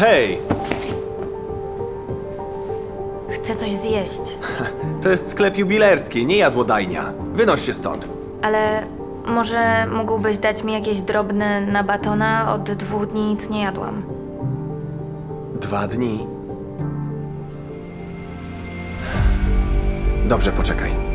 Hej, Chcę coś zjeść, to jest sklep jubilerski, nie jadłodajnia. Wynoś się stąd. ale może mógłbyś dać mi jakieś drobne na batona? Od dwóch dni nic nie jadłam. Dwa dni. Dobrze, poczekaj.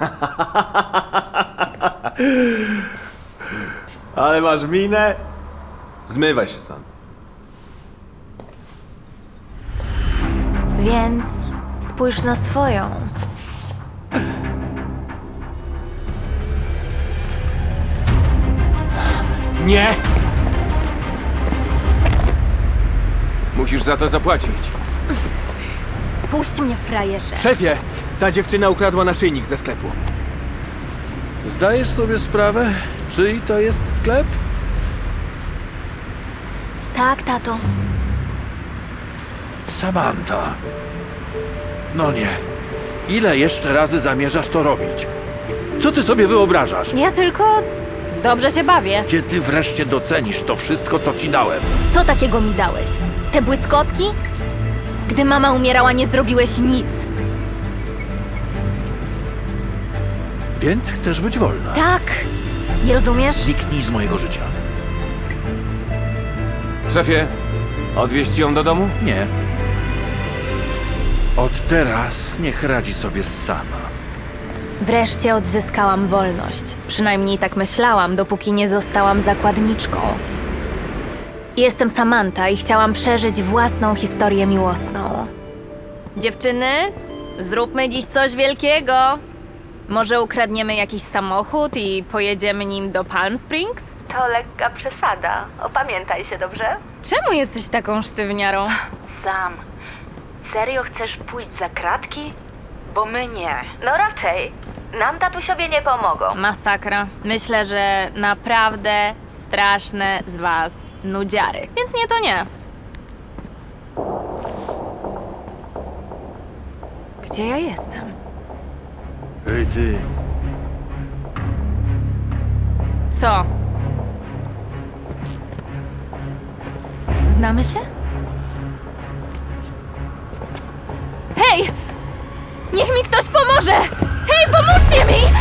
Ale masz minę? Zmywaj się stąd. Więc spójrz na swoją. Nie! Musisz za to zapłacić. Puść mnie, frajerze. Szefie, ta dziewczyna ukradła naszyjnik ze sklepu. Zdajesz sobie sprawę, czyj to jest sklep? Tak, tato. Samantha. No nie. Ile jeszcze razy zamierzasz to robić? Co ty sobie wyobrażasz? Ja tylko dobrze się bawię. Gdzie ty wreszcie docenisz to wszystko, co ci dałem? Co takiego mi dałeś? Te błyskotki? Gdy mama umierała, nie zrobiłeś nic. Więc chcesz być wolna. Tak. Nie rozumiesz? Zniknij z mojego życia. Szefie, odwieźć ją do domu? Nie. Od teraz niech radzi sobie sama. Wreszcie odzyskałam wolność. Przynajmniej tak myślałam, dopóki nie zostałam zakładniczką. Jestem Samantha i chciałam przeżyć własną historię miłosną. Dziewczyny, zróbmy dziś coś wielkiego. Może ukradniemy jakiś samochód i pojedziemy nim do Palm Springs? To lekka przesada. Opamiętaj się, dobrze? Czemu jesteś taką sztywniarą? Sam, serio chcesz pójść za kratki? Bo my nie. No raczej. Nam tatusiowie nie pomogą. Masakra. Myślę, że naprawdę straszne z was nudziary. Więc nie to nie. Gdzie ja jestem? Ej ty, Co? Znamy się? Hej! Niech mi ktoś pomoże! Hej, pomóżcie mi!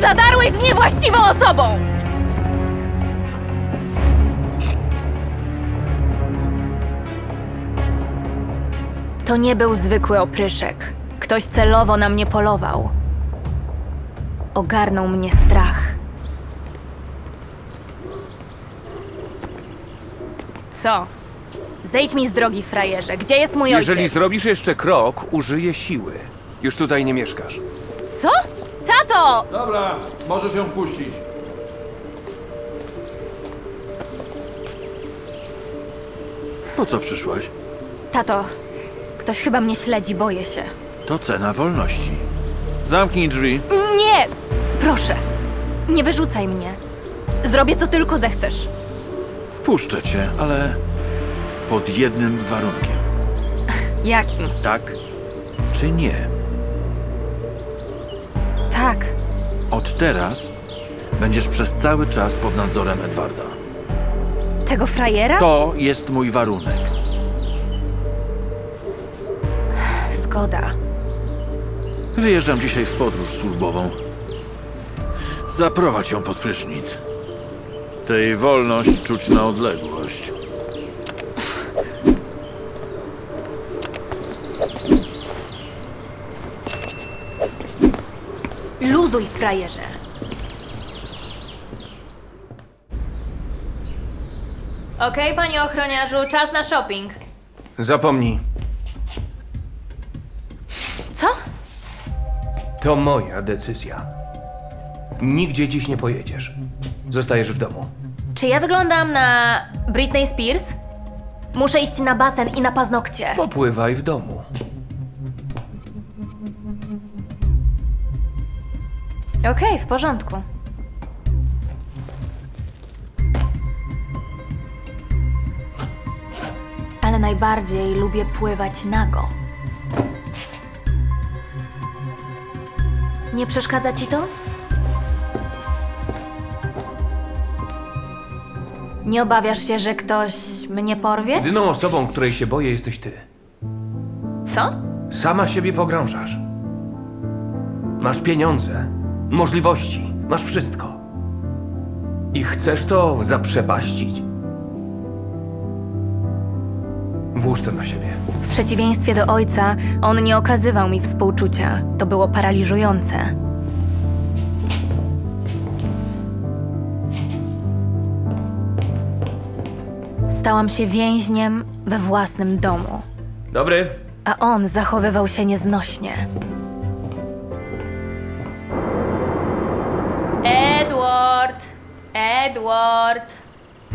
Zadarłeś z niewłaściwą osobą! To nie był zwykły opryszek. Ktoś celowo na mnie polował. Ogarnął mnie strach. Co? Zejdź mi z drogi, frajerze. Gdzie jest mój Jeżeli ojciec? zrobisz jeszcze krok, użyję siły. Już tutaj nie mieszkasz. Co? Tato! Dobra, możesz ją puścić. Po co przyszłaś? Tato, ktoś chyba mnie śledzi, boję się. To cena wolności. Zamknij drzwi. Nie! Proszę, nie wyrzucaj mnie. Zrobię co tylko zechcesz. Wpuszczę cię, ale pod jednym warunkiem. Jakim? Tak czy nie? Tak. Od teraz będziesz przez cały czas pod nadzorem Edwarda. Tego frajera? To jest mój warunek. Zgoda. Wyjeżdżam dzisiaj w podróż służbową. Zaprowadź ją pod prysznic. Tej wolność czuć na odległość. Luzuj, frajerze. Okej, panie ochroniarzu, czas na shopping. Zapomnij, To moja decyzja. Nigdzie dziś nie pojedziesz. Zostajesz w domu. Czy ja wyglądam na Britney Spears? Muszę iść na basen i na paznokcie. Popływaj w domu. Okej, w porządku. Ale najbardziej lubię pływać nago. Nie przeszkadza ci to? Nie obawiasz się, że ktoś mnie porwie? Jedyną osobą, której się boję, jesteś ty. Co? Sama siebie pogrążasz. Masz pieniądze, możliwości, masz wszystko. I chcesz to zaprzepaścić? Włóż to na siebie. W przeciwieństwie do ojca, on nie okazywał mi współczucia. To było paraliżujące. Stałam się więźniem we własnym domu, Dobry? a on zachowywał się nieznośnie. Edward! Edward!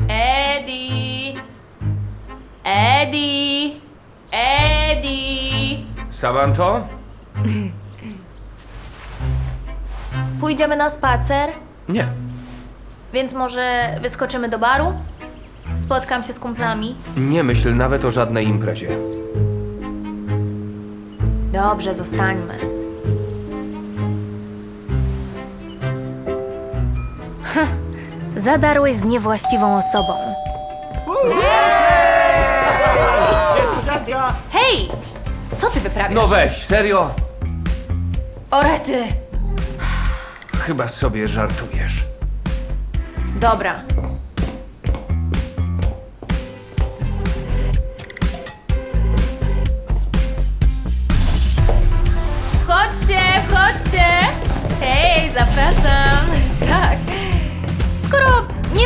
Eddie! Eddie! Eddie! Savanto? Pójdziemy na spacer, Nie. więc może wyskoczymy do baru? Spotkam się z kumplami. Nie myśl nawet o żadnej imprezie. Dobrze, zostańmy. Zadarłeś z niewłaściwą osobą. Hej! Co ty wyprawiasz? No weź, serio? Orety! Chyba sobie żartujesz. Dobra. Wchodźcie, wchodźcie! Hej, zapraszam. Tak.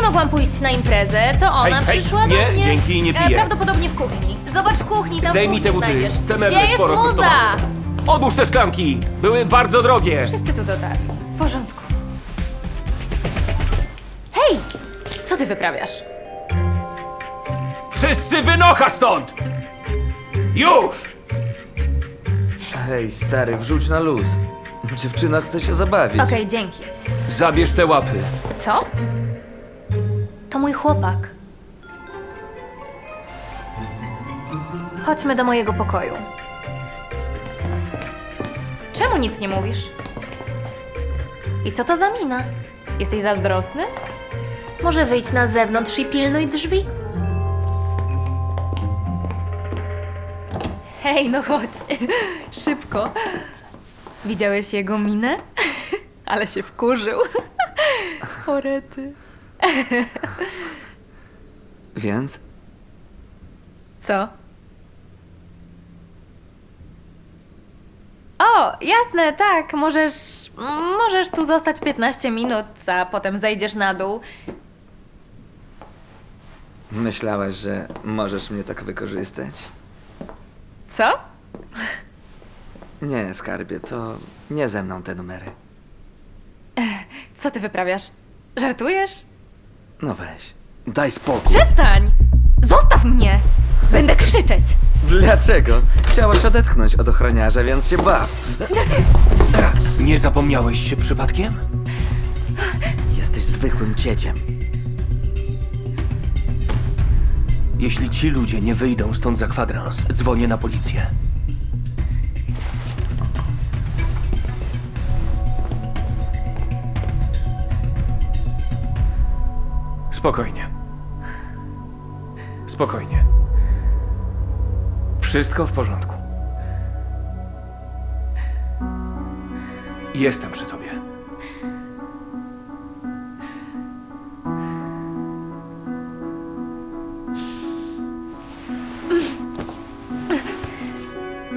Mogłam pójść na imprezę, to ona Hej, hej, przyszła do nie, mnie. dzięki, nie E, piję. Prawdopodobnie w kuchni. Zobacz w kuchni, tam w Zdejmij kuchni te buty. znajdziesz. Te meble Gdzie jest sporo muza? kosztowały. Odłóż te szklanki! Były bardzo drogie! Wszyscy tu dotarli. W porządku. Hej! Co ty wyprawiasz? Wszyscy wynocha stąd! Już! Hej, stary, wrzuć na luz. Dziewczyna chce się zabawić. Okej, dzięki. Zabierz te łapy. Co? To mój chłopak. Chodźmy do mojego pokoju. Czemu nic nie mówisz? I co to za mina? Jesteś zazdrosny? Może wyjdź na zewnątrz i pilnuj drzwi? Hej, no chodź. Szybko. Widziałeś jego minę? Ale się wkurzył. Orety. Więc? Co? O, jasne, tak. Możesz. Możesz tu zostać 15 minut, a potem zejdziesz na dół. Myślałaś, że możesz mnie tak wykorzystać? Co? Nie, skarbie, to nie ze mną te numery. Co ty wyprawiasz? Żartujesz? No weź. Daj spokój. Przestań! Zostaw mnie! Będę krzyczeć! Dlaczego? Chciałaś odetchnąć od ochroniarza, więc się baw. Nie zapomniałeś się przypadkiem? Jesteś zwykłym dzieciem. Jeśli ci ludzie nie wyjdą stąd za kwadrans, dzwonię na policję. Spokojnie. Spokojnie. Wszystko w porządku. Jestem przy tobie.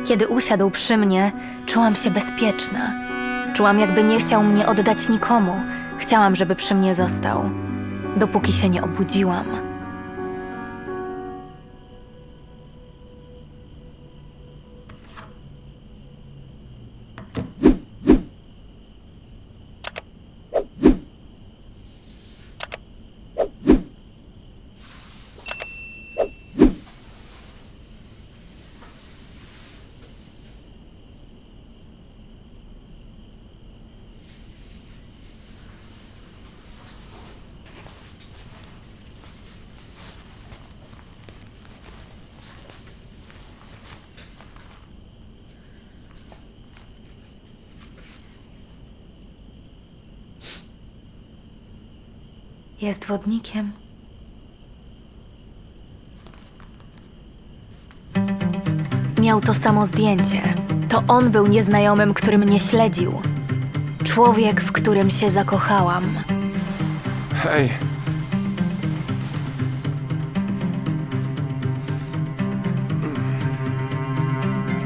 Kiedy usiadł przy mnie, czułam się bezpieczna. Czułam, jakby nie chciał mnie oddać nikomu. Chciałam, żeby przy mnie został, dopóki się nie obudziłam. Jest wodnikiem. Miał to samo zdjęcie. To on był nieznajomym, który mnie śledził. Człowiek, w którym się zakochałam. Hej.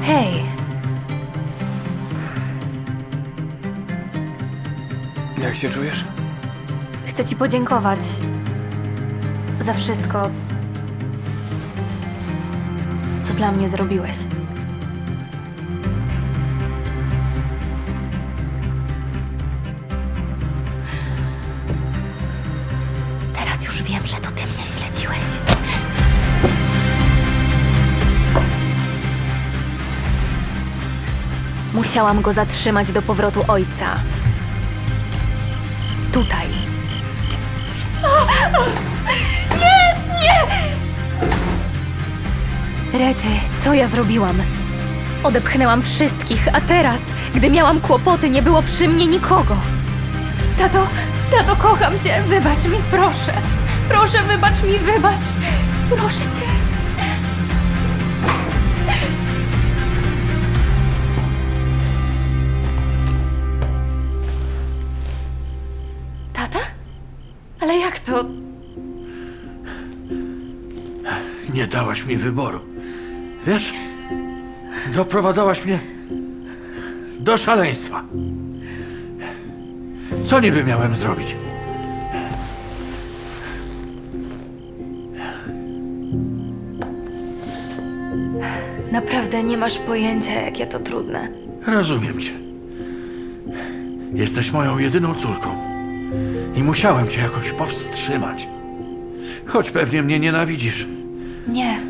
Hej, Jak się czujesz? Chcę ci podziękować za wszystko, co dla mnie zrobiłeś. Teraz już wiem, że to ty mnie śledziłeś. Musiałam go zatrzymać do powrotu ojca. Tutaj. Rety, co ja zrobiłam? Odepchnęłam wszystkich, a teraz, gdy miałam kłopoty, nie było przy mnie nikogo. Tato, tato, kocham cię. Wybacz mi, proszę. Proszę, wybacz mi, wybacz. Proszę cię. Ale jak to? Nie dałaś mi wyboru. Wiesz, doprowadzałaś mnie do szaleństwa. Co niby miałem zrobić? Naprawdę nie masz pojęcia, jakie to trudne. Rozumiem cię. Jesteś moją jedyną córką. I musiałem cię jakoś powstrzymać. Choć pewnie mnie nienawidzisz. Nie.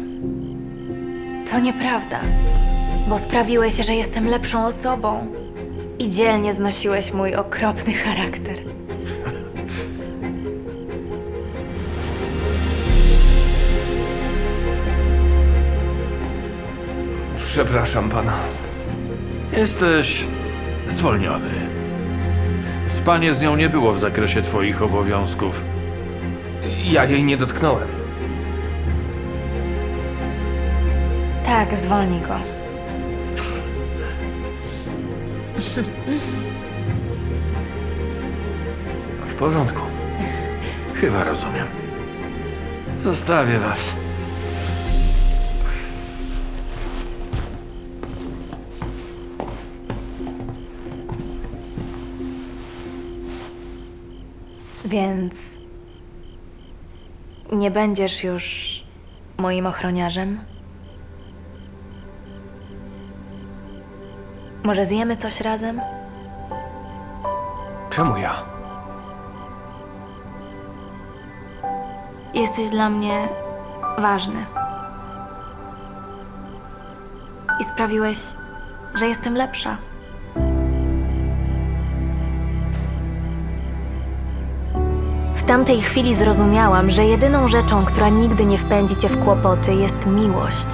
To nieprawda. Bo sprawiłeś, że jestem lepszą osobą. I dzielnie znosiłeś mój okropny charakter. Przepraszam pana. Jesteś zwolniony. Spanie z nią nie było w zakresie twoich obowiązków. Ja jej nie dotknąłem. Tak, zwolnij go. W porządku. Chyba rozumiem. Zostawię was. Więc. Nie będziesz już moim ochroniarzem? Może zjemy coś razem? Czemu ja? Jesteś dla mnie ważny. I sprawiłeś, że jestem lepsza. Tamtej chwili zrozumiałam, że jedyną rzeczą, która nigdy nie wpędzi cię w kłopoty, jest miłość.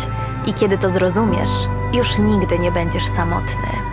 I kiedy to zrozumiesz, już nigdy nie będziesz samotny.